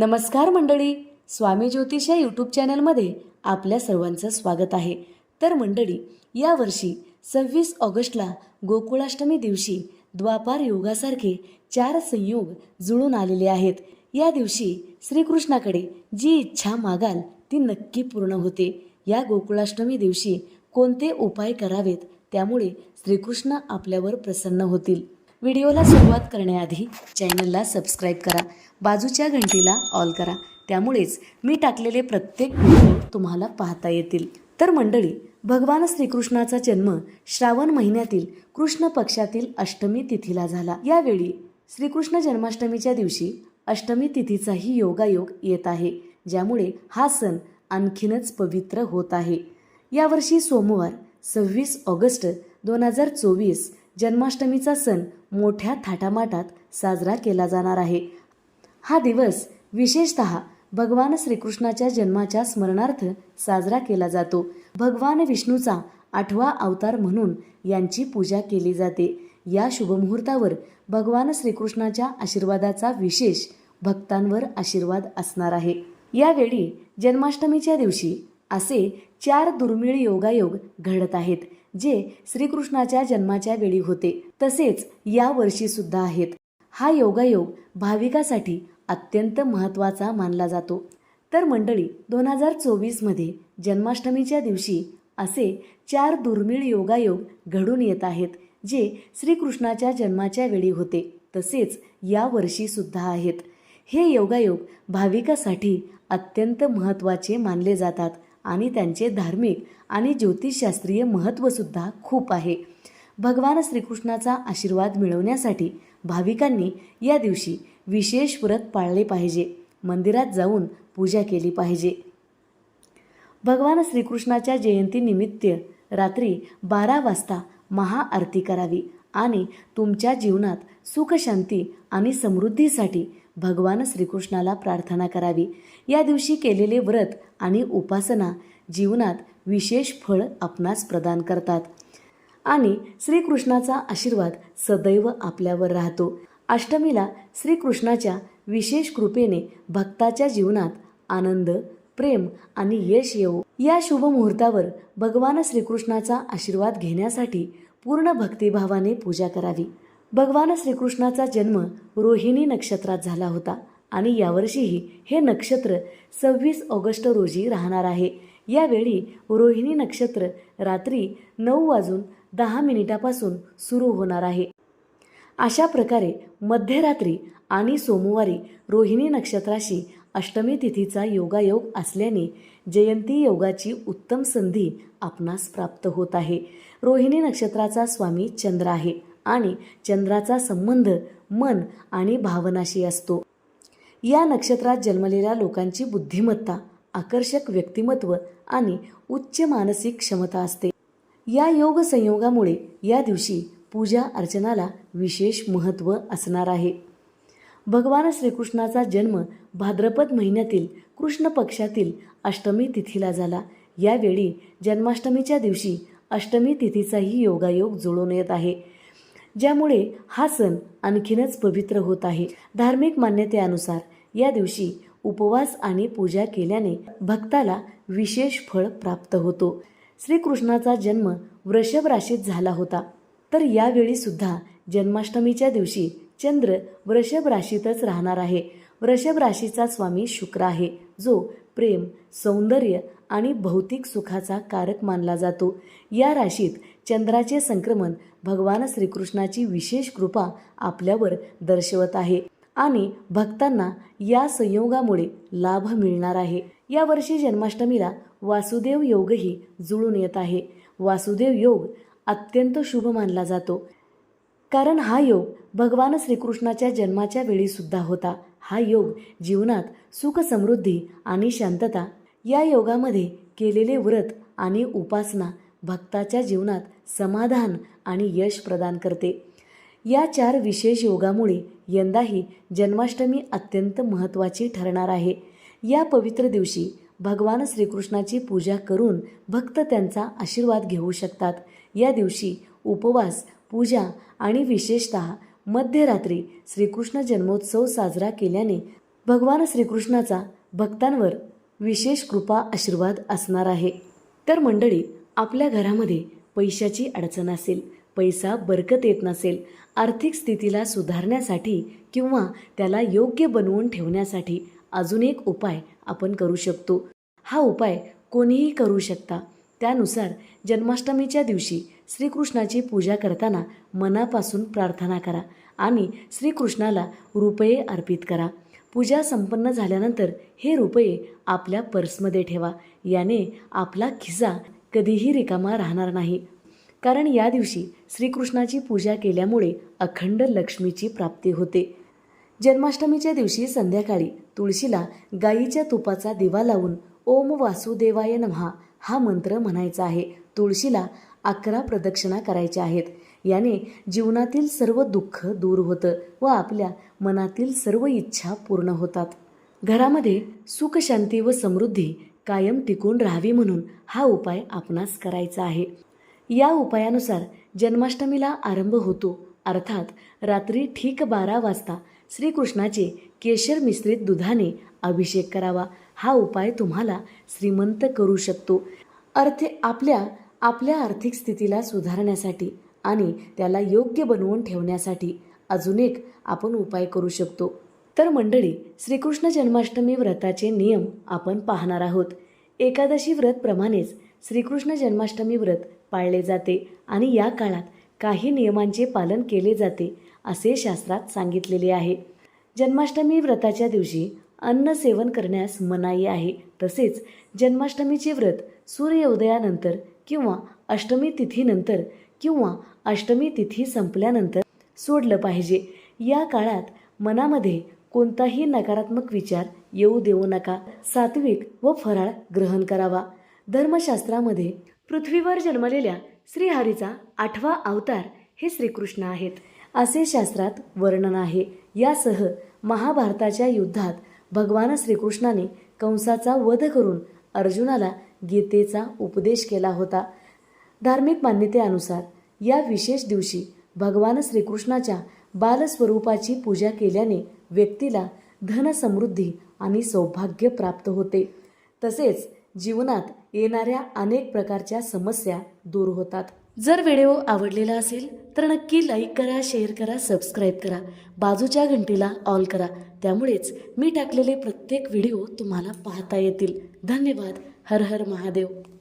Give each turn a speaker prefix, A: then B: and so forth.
A: नमस्कार मंडळी. स्वामी ज्योतिष या यूट्यूब चॅनलमध्ये आपल्या सर्वांचं स्वागत आहे. तर मंडळी यावर्षी सव्वीस ऑगस्टला गोकुळाष्टमी दिवशी द्वापार योगासारखे चार संयोग जुळून आलेले आहेत. या दिवशी श्रीकृष्णाकडे जी इच्छा मागाल ती नक्की पूर्ण होते. या गोकुळाष्टमी दिवशी कोणते उपाय करावेत त्यामुळे श्रीकृष्ण आपल्यावर प्रसन्न होतील. व्हिडिओला सुरुवात करण्याआधी चॅनलला सबस्क्राईब करा बाजूच्या घंटीला ऑल करा. त्यामुळेच मी टाकलेले प्रत्येक व्हिडिओ तुम्हाला पाहता येतील. तर मंडळी भगवान श्रीकृष्णाचा जन्म श्रावण महिन्यातील कृष्ण पक्षातील अष्टमी तिथीला झाला. यावेळी श्रीकृष्ण जन्माष्टमीच्या दिवशी अष्टमी तिथीचाही योगायोग येत आहे ज्यामुळे हा सण आणखीनच पवित्र होत आहे. यावर्षी सोमवार सव्वीस ऑगस्ट दोन हजार चोवीस जन्माष्टमीचा सण मोठ्या थाटामाटात साजरा केला जाणार आहे. हा दिवस विशेषत भगवान श्रीकृष्णाच्या जन्माच्या स्मरणार्थ साजरा केला जातो. भगवान विष्णूचा आठवा अवतार म्हणून यांची पूजा केली जाते. या शुभमुहूर्तावर भगवान श्रीकृष्णाच्या आशीर्वादाचा विशेष भक्तांवर आशीर्वाद असणार आहे. यावेळी जन्माष्टमीच्या दिवशी असे चार दुर्मिळ योगायोग घडत आहेत. जे श्रीकृष्णाच्या जन्माच्या वेळी होते. तसेच या वर्षी सुद्धा आहेत. हा योगायोग भाविकासाठी अत्यंत महत्त्वाचा मानला जातो. तर मंडळी दोन हजार चोवीसमध्ये जन्माष्टमीच्या दिवशी असे चार दुर्मिळ योगायोग घडून येत आहेत जे श्रीकृष्णाच्या जन्माच्या वेळी होते. तसेच या वर्षी सुद्धा आहेत. हे योगायोग भाविकासाठी अत्यंत महत्त्वाचे मानले जातात. आणि त्यांचे धार्मिक आणि ज्योतिषशास्त्रीय महत्त्वसुद्धा खूप आहे. भगवान श्रीकृष्णाचा आशीर्वाद मिळवण्यासाठी भाविकांनी या दिवशी विशेष व्रत पाळले पाहिजे. मंदिरात जाऊन पूजा केली पाहिजे. भगवान श्रीकृष्णाच्या जयंतीनिमित्त रात्री बारा वाजता महाआरती करावी. आणि तुमच्या जीवनात सुखशांती आणि समृद्धीसाठी भगवान श्रीकृष्णाला प्रार्थना करावी. या दिवशी केलेले व्रत आणि उपासना जीवनात विशेष फळ आपणास प्रदान करतात. आणि श्रीकृष्णाचा आशीर्वाद सदैव आपल्यावर राहतो. अष्टमीला श्रीकृष्णाच्या विशेष कृपेने भक्ताच्या जीवनात आनंद प्रेम आणि यश येवो. या शुभ मुहूर्तावर भगवान श्रीकृष्णाचा आशीर्वाद घेण्यासाठी पूर्ण भक्तिभावाने पूजा करावी. भगवान श्रीकृष्णाचा जन्म रोहिणी नक्षत्रात झाला होता आणि यावर्षीही हे नक्षत्र सव्वीस ऑगस्ट रोजी राहणार आहे. यावेळी रोहिणी नक्षत्र रात्री नऊ वाजून दहा मिनिटापासून सुरू होणार आहे. अशा प्रकारे मध्यरात्री आणि सोमवारी रोहिणी नक्षत्राशी अष्टमी तिथीचा योगायोग असल्याने जयंती योगाची उत्तम संधी आपणास प्राप्त होत आहे. रोहिणी नक्षत्राचा स्वामी चंद्र आहे आणि चंद्राचा संबंध मन आणि भावनाशी असतो. या नक्षत्रात जन्मलेल्या लोकांची बुद्धिमत्ता आकर्षक व्यक्तिमत्व आणि उच्च मानसिक क्षमता असते. या योग संयोगामुळे या दिवशी पूजा अर्चनाला विशेष महत्त्व असणार आहे. भगवान श्रीकृष्णाचा जन्म भाद्रपद महिन्यातील कृष्ण पक्षातील अष्टमी तिथीला झाला. यावेळी जन्माष्टमीच्या दिवशी अष्टमी तिथीचाही योगायोग जुळून येत आहे. ज्यामुळे हा सण आणखीनच पवित्र होत आहे. धार्मिक मान्यतेनुसार या दिवशी उपवास आणि पूजा केल्याने भक्ताला विशेष फळ प्राप्त होतो. श्रीकृष्णाचा जन्म वृषभ राशीत झाला होता. तर यावेळी सुद्धा जन्माष्टमीच्या दिवशी चंद्र वृषभ राशीतच राहणार आहे. वृषभ राशीचा स्वामी शुक्र आहे. जो प्रेम सौंदर्य आणि भौतिक सुखाचा कारक मानला जातो. या राशीत चंद्राचे संक्रमण भगवान श्रीकृष्णाची विशेष कृपा आपल्यावर दर्शवत आहे आणि भक्तांना या संयोगामुळे लाभ मिळणार आहे. यावर्षी जन्माष्टमीला वासुदेव योगही जुळून येत आहे. वासुदेव योग अत्यंत शुभ मानला जातो. कारण हा योग भगवान श्रीकृष्णाच्या जन्माच्या वेळी सुद्धा होता. हा योग जीवनात सुख समृद्धी आणि शांतता या योगामध्ये केलेले व्रत आणि उपासना भक्ताच्या जीवनात समाधान आणि यश प्रदान करते. या चार विशेष योगामुळे यंदाही जन्माष्टमी अत्यंत महत्त्वाची ठरणार आहे. या पवित्र दिवशी भगवान श्रीकृष्णाची पूजा करून भक्त त्यांचा आशीर्वाद घेऊ शकतात. या दिवशी उपवास पूजा आणि विशेषत मध्यरात्री श्रीकृष्ण जन्मोत्सव साजरा केल्याने भगवान श्रीकृष्णाचा भक्तांवर विशेष कृपा आशीर्वाद असणार आहे. तर मंडळी आपल्या घरामध्ये पैशाची अडचण असेल पैसा बरकत येत नसेल आर्थिक स्थितीला सुधारण्यासाठी किंवा त्याला योग्य बनवून ठेवण्यासाठी अजून एक उपाय आपण करू शकतो. हा उपाय कोणीही करू शकता. त्यानुसार जन्माष्टमीच्या दिवशी श्रीकृष्णाची पूजा करताना मनापासून प्रार्थना करा आणि श्रीकृष्णाला रुपये अर्पित करा. पूजा संपन्न झाल्यानंतर हे रुपये आपल्या पर्समध्ये ठेवा. याने आपला खिसा कधीही रिकामा राहणार नाही. कारण या दिवशी श्रीकृष्णाची पूजा केल्यामुळे अखंड लक्ष्मीची प्राप्ती होते. जन्माष्टमीच्या दिवशी संध्याकाळी तुळशीला गाईच्या तुपाचा दिवा लावून ओम वासुदेवाय नमहा हा मंत्र म्हणायचा आहे. तुळशीला अकरा प्रदक्षिणा करायच्या आहेत. याने जीवनातील सर्व दुःख दूर होतं व आपल्या मनातील सर्व इच्छा पूर्ण होतात. घरामध्ये सुख शांती व समृद्धी कायम टिकून राहावी म्हणून हा उपाय आपणास करायचा आहे. या उपायानुसार जन्माष्टमीला आरंभ होतो. अर्थात रात्री ठीक बारा वाजता श्रीकृष्णाचे केशर मिश्रित दुधाने अभिषेक करावा. हा उपाय तुम्हाला श्रीमंत करू शकतो. अर्थ आपल्या आपल्या आर्थिक स्थितीला सुधारण्यासाठी आणि त्याला योग्य बनवून ठेवण्यासाठी अजून एक आपण उपाय करू शकतो. तर मंडळी श्रीकृष्ण जन्माष्टमी व्रताचे नियम आपण पाहणार आहोत. एकादशी व्रतप्रमाणेच श्रीकृष्ण जन्माष्टमी व्रत पाळले जाते आणि या काळात काही नियमांचे पालन केले जाते असे शास्त्रात सांगितलेले आहे. जन्माष्टमी व्रताच्या दिवशी अन्न सेवन करण्यास मनाई आहे. तसेच जन्माष्टमीचे व्रत सूर्योदयानंतर किंवा अष्टमी तिथीनंतर किंवा अष्टमी तिथी संपल्यानंतर सोडलं पाहिजे. या काळात मनामध्ये कोणताही नकारात्मक विचार येऊ देऊ नका. सात्विक व फराळ ग्रहण करावा. धर्मशास्त्रामध्ये पृथ्वीवर जन्मलेल्या श्रीहरीचा आठवा अवतार हे श्रीकृष्ण आहेत. असे शास्त्रात वर्णन आहे. यासह महाभारताच्या युद्धात भगवान श्रीकृष्णाने कंसाचा वध करून अर्जुनाला गीतेचा उपदेश केला होता. धार्मिक मान्यतेनुसार या विशेष दिवशी भगवान श्रीकृष्णाच्या बालस्वरूपाची पूजा केल्याने व्यक्तीला धनसमृद्धी आणि सौभाग्य प्राप्त होते. तसेच जीवनात येणाऱ्या अनेक प्रकारच्या समस्या दूर होतात. जर व्हिडिओ आवडलेला असेल तर नक्की लाईक करा शेअर करा सबस्क्राईब करा. बाजूच्या घंटीला ऑल करा. त्यामुळेच मी टाकलेले प्रत्येक व्हिडिओ तुम्हाला पाहता येतील. धन्यवाद. हर हर महादेव.